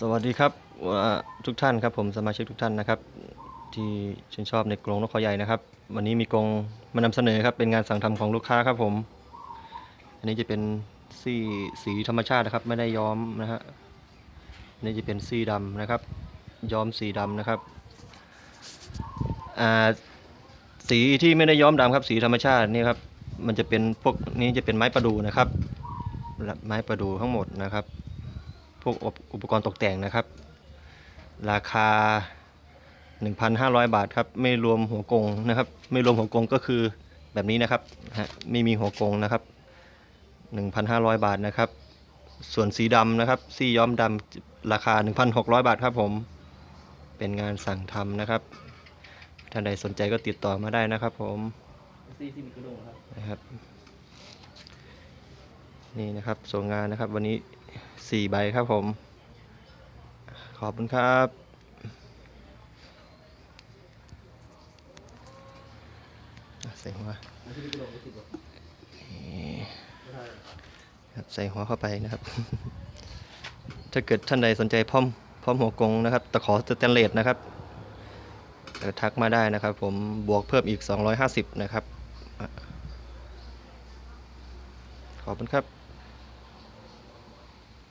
สวัสดีครับทุกท่านครับผมสมาชิกทุกท่านนะครับ ที่ชื่นชอบในกรงนกเขาใหญ่นะครับ วันนี้มีกรงมานำเสนอครับเป็นงานสั่งทำของลูกค้าครับผม อันนี้จะเป็นสีสีธรรมชาตินะครับ ไม่ได้ย้อมนะฮะอันนี่จะเป็นสีดำนะครับ ย้อมสีดำนะครับอ่าสีที่ไม่ได้ย้อมดำครับ สีธรรมชาตินี่ครับมันจะเป็นพวกนี้จะเป็นไม้ประดู่นะครับไม้ประดู่ทั้งหมดนะครับ พวกอุปอุปกรณ์ตกแต่งนะครับ ราคา 1,500 บาทครับ ไม่รวมหัวกงนะครับ ไม่รวมหัวกงก็คือแบบนี้นะครับฮะไม่มีหัวกงนะครับ 1,500 บาทนะครับ ส่วนสีดำนะครับสีย้อมดำราคา 1,600 บาทครับผม เป็นงานสั่งทำนะครับ ท่านใดสนใจก็ติดต่อมาได้นะครับผมซีที่มีกระดงครับนะครับ นี่นะครับส่งงานนะครับวันนี้ สี่ใบครับผม ขอบคุณครับใส่หัวใส่หัวเข้าไปนะครับ ถ้าเกิดท่านใดสนใจพร้อมพร้อมหัวกงนะครับ ตะขอสแตนเลสนะครับเอ่ทักมาได้นะครับ ผมบวกเพิ่มอีก 250 นะครับ ขอบคุณครับ